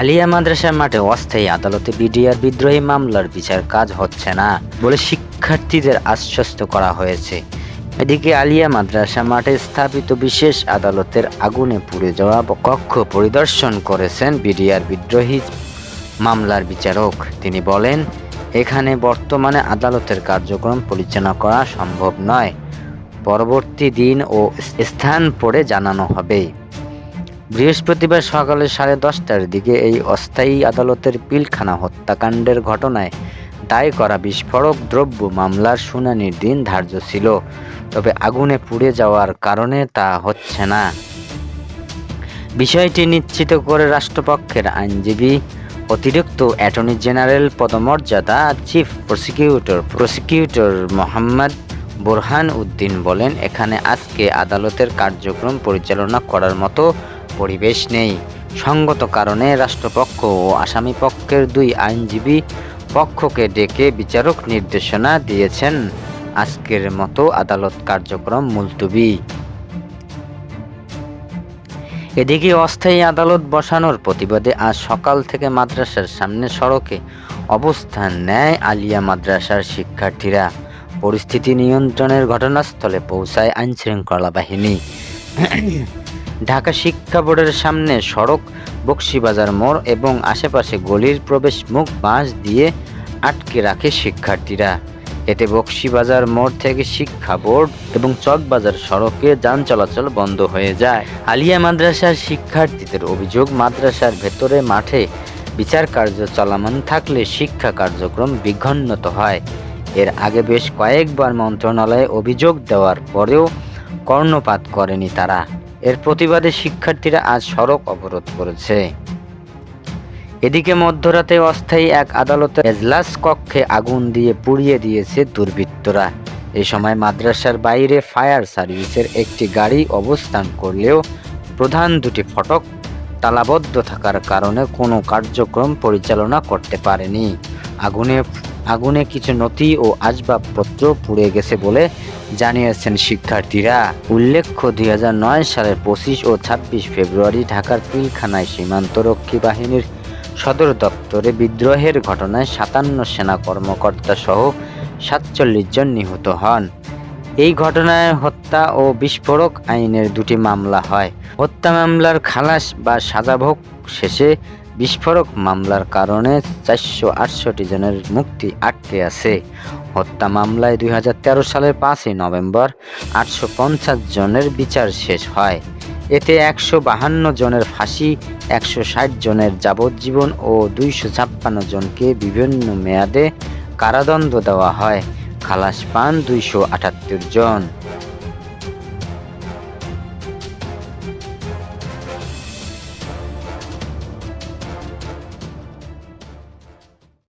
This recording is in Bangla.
আলিয়া মাদ্রাসার মাঠে অস্থায়ী আদালতে বিডিআর বিদ্রোহী মামলার বিচার কাজ হচ্ছে না বলে শিক্ষার্থীদের আশ্বস্ত করা হয়েছে। এদিকে আলিয়া মাদ্রাসা মাঠে স্থাপিত বিশেষ আদালতের আগুনে পুড়ে যাওয়া কক্ষ পরিদর্শন করেছেন বিডিআর বিদ্রোহী মামলার বিচারক। তিনি বলেন, এখানে বর্তমানে আদালতের কার্যক্রম পরিচালনা করা সম্ভব নয়। পরবর্তী দিন ও স্থান পড়ে জানানো হবে। বৃহস্পতিবার সকালে সাড়ে দশটার দিকে এই অস্থায়ী আদালতের পিলখানা হত্যাকাণ্ডের ঘটনায় দায় করা বিস্ফোরক দ্রব্য মামলার শুনানির দিন ধার্য ছিল। তবে আগুনে পুড়ে যাওয়ার কারণে তা হচ্ছে না। বিষয়টি নিশ্চিত করে রাষ্ট্রপক্ষের আইনজীবী, অতিরিক্ত অ্যাটর্নি জেনারেল পদমর্যাদা, chief prosecutor prosecutor Mohammad Borhan Uddin বলেন, এখানে আজকে আদালতের কার্যক্রম পরিচালনা করার মতো পরিবেশ নেই। সঙ্গত কারণে রাষ্ট্রপক্ষ ও আসামি পক্ষের দুই আইনজীবী পক্ষকে ডেকে বিচারক নির্দেশনা দিয়েছেন। আজকের মতো আদালত কার্যক্রম মুলতুবি। এদিকে অস্থায়ী আদালত বসানোর প্রতিবাদে আজ সকাল থেকে মাদ্রাসার সামনে সড়কে অবস্থান নেয় আলিয়া মাদ্রাসার শিক্ষার্থীরা। পরিস্থিতি নিয়ন্ত্রণের ঘটনাস্থলে পৌঁছায় আইনশৃঙ্খলা বাহিনী। ঢাকা শিক্ষা বোর্ডের সামনে সড়ক, বক্সিবাজার মোড় এবং আশেপাশে গলির প্রবেশ মুখ বাঁশ দিয়ে আটকে রাখে শিক্ষার্থীরা। এতে বক্সিবাজার মোড় থেকে শিক্ষা বোর্ড এবং চকবাজার সড়কে যান চলাচল বন্ধ হয়ে যায়। আলিয়া মাদ্রাসার শিক্ষার্থীদের অভিযোগ, মাদ্রাসার ভেতরে মাঠে বিচার কার্য চলমান থাকলে শিক্ষা কার্যক্রম বিঘ্নত হয়। এর আগে বেশ কয়েকবার মন্ত্রণালয়ে অভিযোগ দেওয়ার পরেও কর্ণপাত করেনি তারা। এর প্রতিবাদে শিক্ষার্থীরা আজ সড়ক অবরোধ করেছে। এদিকে মধ্যরাতে অস্থায়ী এক আদালতের এজলাস কক্ষে আগুন দিয়ে পুড়িয়ে দিয়েছে দুর্বৃত্তরা। এ সময় মাদ্রাসার বাইরে ফায়ার সার্ভিসের একটি গাড়ি অবস্থান করলেও প্রধান দুটি ফটক তালাবদ্ধ থাকার কারণে কোনো কার্যক্রম পরিচালনা করতে পারেনি। আগুনে আগুনে কিছু নথি ও আসবাবপত্র পুড়ে গেছে বলে জানিয়েছেন শিক্ষার্থীরা। উল্লেখ্য, দুই হাজার নয় সালের পঁচিশ ও ছাব্বিশ ফেব্রুয়ারি ঢাকার পিলখানায় সীমান্তরক্ষী বাহিনীর সদর দপ্তরে বিদ্রোহের ঘটনায় সাতান্ন সেনা কর্মকর্তা সহ সাতচল্লিশ জন নিহত হন। এই ঘটনায় হত্যা ও বিস্ফোরক আইনের দুটি মামলা হয়। হত্যা মামলার খালাস বা সাজাভোগ শেষে বিস্ফোরক মামলার কারণে চারশো আটষট্টি জনের মুক্তি আটকে আছে। হত্যা মামলায় দুই হাজার তেরো সালের পাঁচই নভেম্বর আটশো পঞ্চাশ জনের বিচার শেষ হয়। এতে একশো বাহান্ন জনের ফাঁসি, একশো ষাট জনের যাবজ্জীবন ও দুইশো ছাপ্পান্ন জনকে বিভিন্ন মেয়াদে কারাদণ্ড দেওয়া হয়। খালাস পান দুইশো আটাত্তর জন।